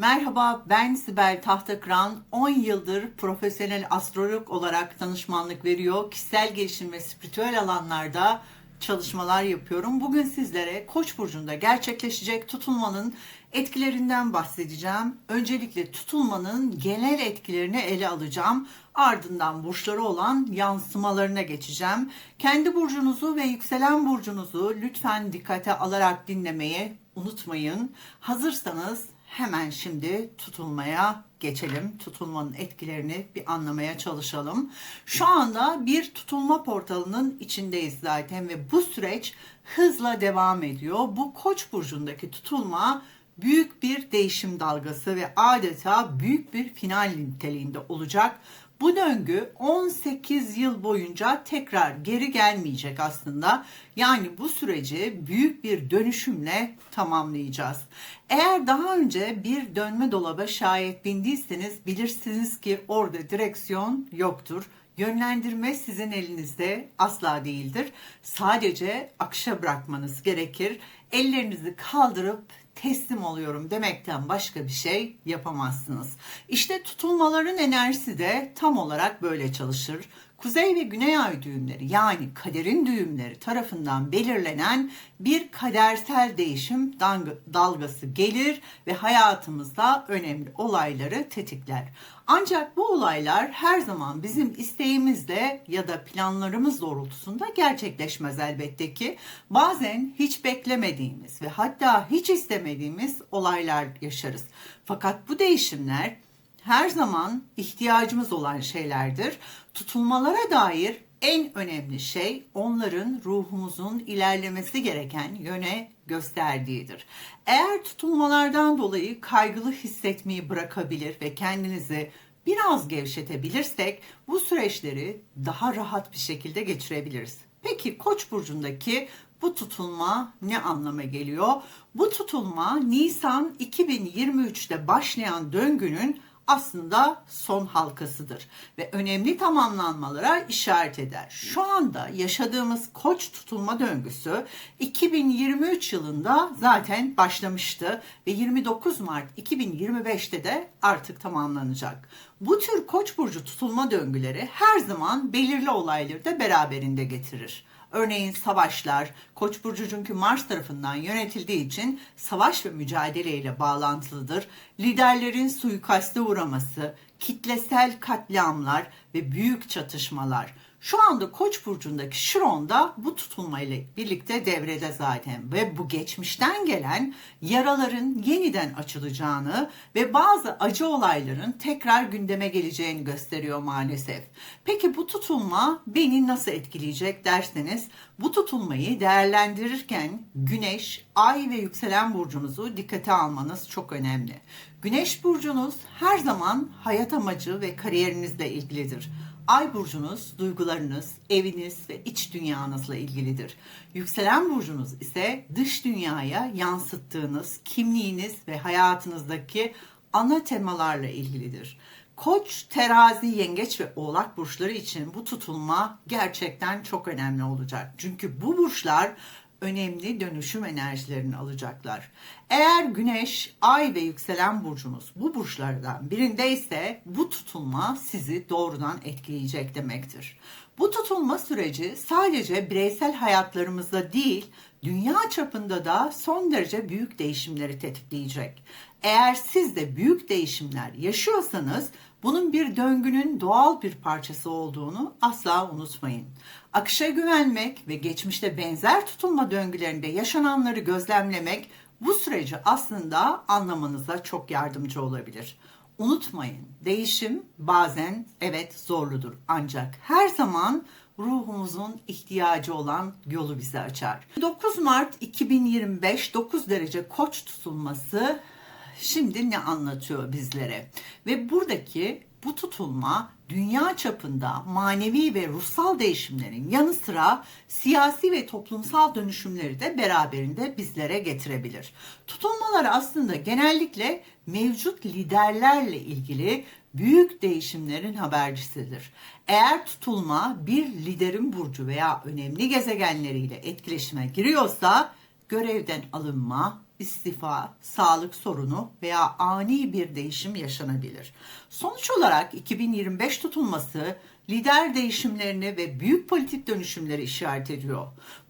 Merhaba ben Sibel Tahtakıran. 10 yıldır profesyonel astrolog olarak danışmanlık veriyor. Kişisel gelişim ve spiritüel alanlarda çalışmalar yapıyorum. Bugün sizlere Koç burcunda gerçekleşecek tutulmanın etkilerinden bahsedeceğim. Öncelikle tutulmanın genel etkilerini ele alacağım. Ardından burçları olan yansımalarına geçeceğim. Kendi burcunuzu ve yükselen burcunuzu lütfen dikkate alarak dinlemeyi unutmayın. Hazırsanız hemen şimdi tutulmaya geçelim. Tutulmanın etkilerini bir anlamaya çalışalım. Şu anda bir tutulma portalının içindeyiz zaten ve bu süreç hızla devam ediyor. Bu Koç burcundaki tutulma büyük bir değişim dalgası ve adeta büyük bir final niteliğinde olacak. Bu döngü 18 yıl boyunca tekrar geri gelmeyecek aslında. Yani bu süreci büyük bir dönüşümle tamamlayacağız. Eğer daha önce bir dönme dolaba şayet bindiyseniz bilirsiniz ki orada direksiyon yoktur. Yönlendirme sizin elinizde asla değildir. Sadece akışa bırakmanız gerekir. Ellerinizi kaldırıp teslim oluyorum demekten başka bir şey yapamazsınız. İşte tutulmaların enerjisi de tam olarak böyle çalışır. Kuzey ve Güney Ay düğümleri yani kaderin düğümleri tarafından belirlenen bir kadersel değişim dalgası gelir ve hayatımızda önemli olayları tetikler. Ancak bu olaylar her zaman bizim isteğimizle ya da planlarımız doğrultusunda gerçekleşmez elbette ki. Bazen hiç beklemediğimiz ve hatta hiç istemediğimiz olaylar yaşarız. Fakat bu değişimler her zaman ihtiyacımız olan şeylerdir. Tutulmalara dair en önemli şey onların ruhumuzun ilerlemesi gereken yöne gösterdiğidir. Eğer tutulmalardan dolayı kaygılı hissetmeyi bırakabilir ve kendinizi biraz gevşetebilirsek bu süreçleri daha rahat bir şekilde geçirebiliriz. Peki Koç burcundaki bu tutulma ne anlama geliyor? Bu tutulma Nisan 2023'te başlayan döngünün aslında son halkasıdır ve önemli tamamlanmalara işaret eder. Şu anda yaşadığımız koç tutulma döngüsü 2023 yılında zaten başlamıştı ve 29 Mart 2025'te de artık tamamlanacak. Bu tür koç burcu tutulma döngüleri her zaman belirli olayları da beraberinde getirir. Örneğin savaşlar, Koç burcu çünkü Mars tarafından yönetildiği için savaş ve mücadele ile bağlantılıdır. Liderlerin suikaste uğraması, kitlesel katliamlar ve büyük çatışmalar şu anda Koç burcundaki Şiron da bu tutulmayla birlikte devrede zaten ve bu geçmişten gelen yaraların yeniden açılacağını ve bazı acı olayların tekrar gündeme geleceğini gösteriyor maalesef. Peki bu tutulma beni nasıl etkileyecek derseniz bu tutulmayı değerlendirirken Güneş, Ay ve yükselen burcunuzu dikkate almanız çok önemli. Güneş burcunuz her zaman hayat amacı ve kariyerinizle ilgilidir. Ay burcunuz duygularınız, eviniz ve iç dünyanızla ilgilidir. Yükselen burcunuz ise dış dünyaya yansıttığınız kimliğiniz ve hayatınızdaki ana temalarla ilgilidir. Koç, terazi, yengeç ve oğlak burçları için bu tutulma gerçekten çok önemli olacak. Çünkü bu burçlar önemli dönüşüm enerjilerini alacaklar. Eğer güneş, ay ve yükselen burcunuz bu burçlardan birindeyse bu tutulma sizi doğrudan etkileyecek demektir. Bu tutulma süreci sadece bireysel hayatlarımızda değil, dünya çapında da son derece büyük değişimleri tetikleyecek. Eğer siz de büyük değişimler yaşıyorsanız bunun bir döngünün doğal bir parçası olduğunu asla unutmayın. Akışa güvenmek ve geçmişte benzer tutulma döngülerinde yaşananları gözlemlemek bu süreci aslında anlamanıza çok yardımcı olabilir. Unutmayın, değişim bazen evet zorludur ancak her zaman ruhumuzun ihtiyacı olan yolu bize açar. 9 Mart 2025 9 derece koç tutulması şimdi ne anlatıyor bizlere? Ve buradaki bu tutulma dünya çapında manevi ve ruhsal değişimlerin yanı sıra siyasi ve toplumsal dönüşümleri de beraberinde bizlere getirebilir. Tutulmalar aslında genellikle mevcut liderlerle ilgili büyük değişimlerin habercisidir. Eğer tutulma bir liderin burcu veya önemli gezegenleriyle etkileşime giriyorsa görevden alınma, istifa, sağlık sorunu veya ani bir değişim yaşanabilir. Sonuç olarak 2025 tutulması lider değişimlerini ve büyük politik dönüşümleri işaret ediyor.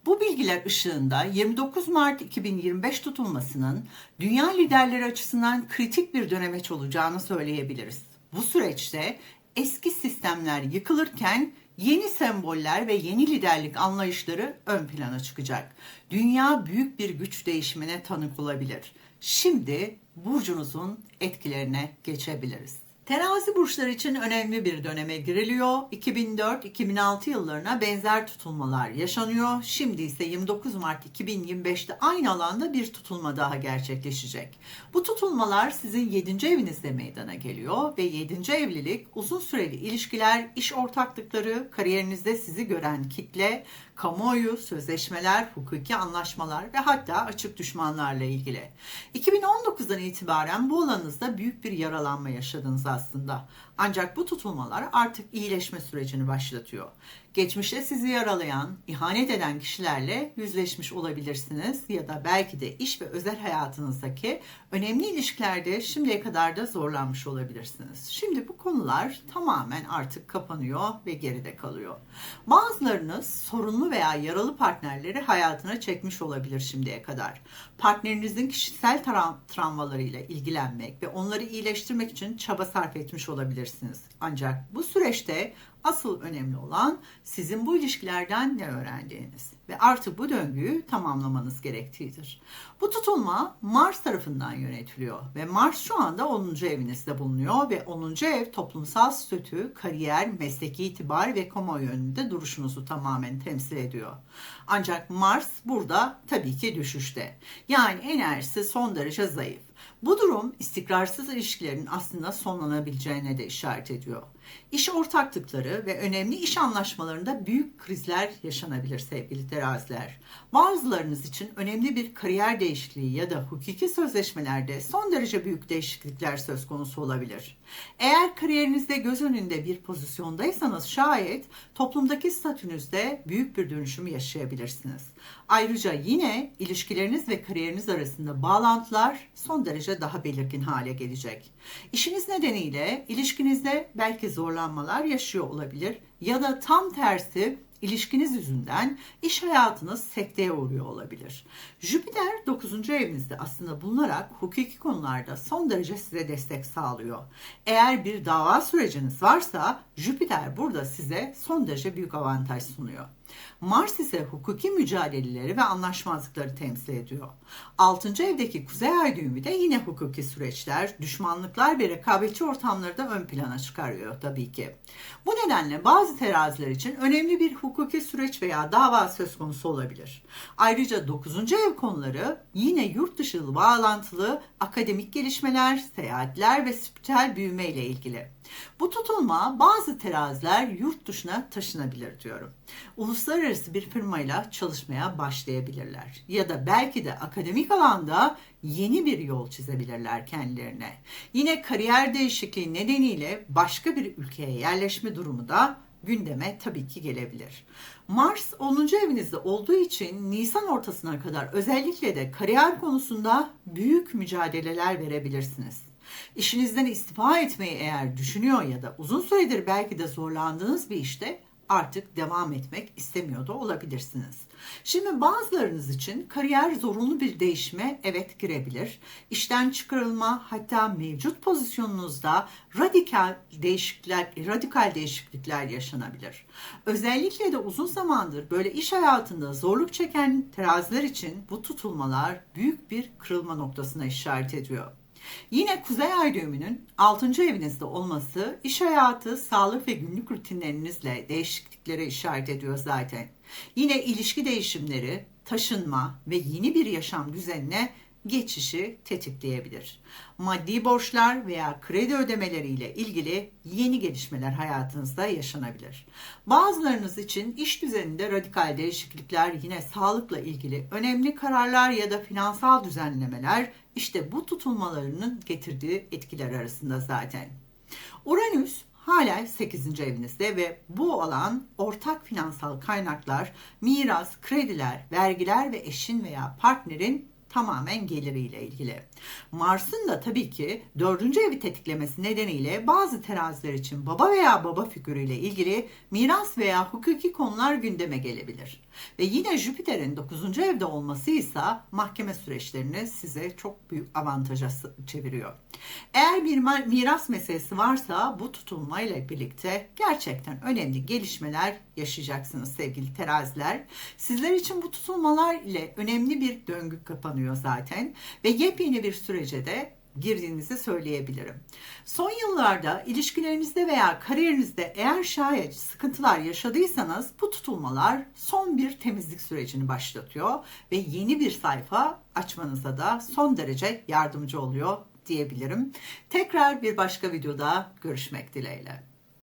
Bu bilgiler ışığında 29 Mart 2025 tutulmasının dünya liderleri açısından kritik bir dönemeç olacağını söyleyebiliriz. Bu süreçte eski sistemler yıkılırken yeni semboller ve yeni liderlik anlayışları ön plana çıkacak. Dünya büyük bir güç değişimine tanık olabilir. Şimdi burcunuzun etkilerine geçebiliriz. Terazi burçları için önemli bir döneme giriliyor. 2004-2006 yıllarına benzer tutulmalar yaşanıyor. Şimdi ise 29 Mart 2025'te aynı alanda bir tutulma daha gerçekleşecek. Bu tutulmalar sizin 7. evinizde meydana geliyor ve 7. evlilik uzun süreli ilişkiler, iş ortaklıkları, kariyerinizde sizi gören kitle, kamuoyu, sözleşmeler, hukuki anlaşmalar ve hatta açık düşmanlarla ilgili. 2019'dan itibaren bu alanınızda büyük bir yaralanma yaşadınız aslında. Ancak bu tutulmalar artık iyileşme sürecini başlatıyor. Geçmişte sizi yaralayan, ihanet eden kişilerle yüzleşmiş olabilirsiniz ya da belki de iş ve özel hayatınızdaki önemli ilişkilerde şimdiye kadar da zorlanmış olabilirsiniz. Şimdi bu konular tamamen artık kapanıyor ve geride kalıyor. Bazılarınız sorunlu veya yaralı partnerleri hayatına çekmiş olabilir şimdiye kadar. Partnerinizin kişisel tra- travmalarıyla ilgilenmek ve onları iyileştirmek için çaba sarf etmiş olabilirsiniz. Ancak bu süreçte Asıl önemli olan sizin bu ilişkilerden ne öğrendiğiniz ve artık bu döngüyü tamamlamanız gerektiğidir. Bu tutulma Mars tarafından yönetiliyor ve Mars şu anda 10. evinizde bulunuyor ve 10. ev toplumsal statü, kariyer, mesleki itibar ve kamuoyu yönünde duruşunuzu tamamen temsil ediyor. Ancak Mars burada tabii ki düşüşte. Yani enerjisi son derece zayıf. Bu durum istikrarsız ilişkilerin aslında sonlanabileceğine de işaret ediyor. İş ortaklıkları ve önemli iş anlaşmalarında büyük krizler yaşanabilir sevgili teraziler. Bazılarınız için önemli bir kariyer değişikliği ya da hukuki sözleşmelerde son derece büyük değişiklikler söz konusu olabilir. Eğer kariyerinizde göz önünde bir pozisyondaysanız şayet toplumdaki statünüzde büyük bir dönüşüm yaşayabilirsiniz. Ayrıca yine ilişkileriniz ve kariyeriniz arasında bağlantılar son derece daha belirgin hale gelecek. İşiniz nedeniyle ilişkinizde belki zorlanmalar yaşıyor olabilir ya da tam tersi ilişkiniz yüzünden iş hayatınız sekteye uğruyor olabilir. Jüpiter 9. evinizde aslında bulunarak hukuki konularda son derece size destek sağlıyor. Eğer bir dava süreciniz varsa Jüpiter burada size son derece büyük avantaj sunuyor. Mars ise hukuki mücadeleleri ve anlaşmazlıkları temsil ediyor. 6. evdeki kuzey ay düğümü de yine hukuki süreçler, düşmanlıklar ve rekabetçi ortamları da ön plana çıkarıyor tabii ki. Bu nedenle bazı teraziler için önemli bir hukuki süreç veya dava söz konusu olabilir. Ayrıca 9. ev konuları yine yurt dışı bağlantılı akademik gelişmeler, seyahatler ve spiritüel büyüme ile ilgili. Bu tutulma bazı teraziler yurt dışına taşınabilir diyorum. Uluslararası bir firmayla çalışmaya başlayabilirler. Ya da belki de akademik alanda yeni bir yol çizebilirler kendilerine. Yine kariyer değişikliği nedeniyle başka bir ülkeye yerleşme durumu da gündeme tabii ki gelebilir. Mars 10. evinizde olduğu için Nisan ortasına kadar özellikle de kariyer konusunda büyük mücadeleler verebilirsiniz. İşinizden istifa etmeyi eğer düşünüyor ya da uzun süredir belki de zorlandığınız bir işte artık devam etmek istemiyor da olabilirsiniz. Şimdi bazılarınız için kariyer zorunlu bir değişime evet girebilir. İşten çıkarılma hatta mevcut pozisyonunuzda radikal değişiklikler, radikal değişiklikler yaşanabilir. Özellikle de uzun zamandır böyle iş hayatında zorluk çeken teraziler için bu tutulmalar büyük bir kırılma noktasına işaret ediyor. Yine Kuzey Ay düğümünün 6. evinizde olması iş hayatı, sağlık ve günlük rutinlerinizle değişikliklere işaret ediyor zaten. Yine ilişki değişimleri, taşınma ve yeni bir yaşam düzenine geçişi tetikleyebilir. Maddi borçlar veya kredi ödemeleriyle ilgili yeni gelişmeler hayatınızda yaşanabilir. Bazılarınız için iş düzeninde radikal değişiklikler, yine sağlıkla ilgili önemli kararlar ya da finansal düzenlemeler işte bu tutulmalarının getirdiği etkiler arasında zaten. Uranüs hala 8. evinizde ve bu alan ortak finansal kaynaklar, miras, krediler, vergiler ve eşin veya partnerin tamamen geliriyle ilgili. Mars'ın da tabii ki dördüncü evi tetiklemesi nedeniyle bazı teraziler için baba veya baba figürüyle ilgili miras veya hukuki konular gündeme gelebilir. Ve yine Jüpiter'in 9. evde olması ise mahkeme süreçlerini size çok büyük avantaja çeviriyor. Eğer bir miras meselesi varsa bu tutulmayla birlikte gerçekten önemli gelişmeler yaşayacaksınız sevgili teraziler. Sizler için bu tutulmalar ile önemli bir döngü kapanıyor zaten ve yepyeni bir sürece de girdiğinizi söyleyebilirim. Son yıllarda ilişkilerinizde veya kariyerinizde eğer şayet sıkıntılar yaşadıysanız bu tutulmalar son bir temizlik sürecini başlatıyor ve yeni bir sayfa açmanıza da son derece yardımcı oluyor diyebilirim. Tekrar bir başka videoda görüşmek dileğiyle.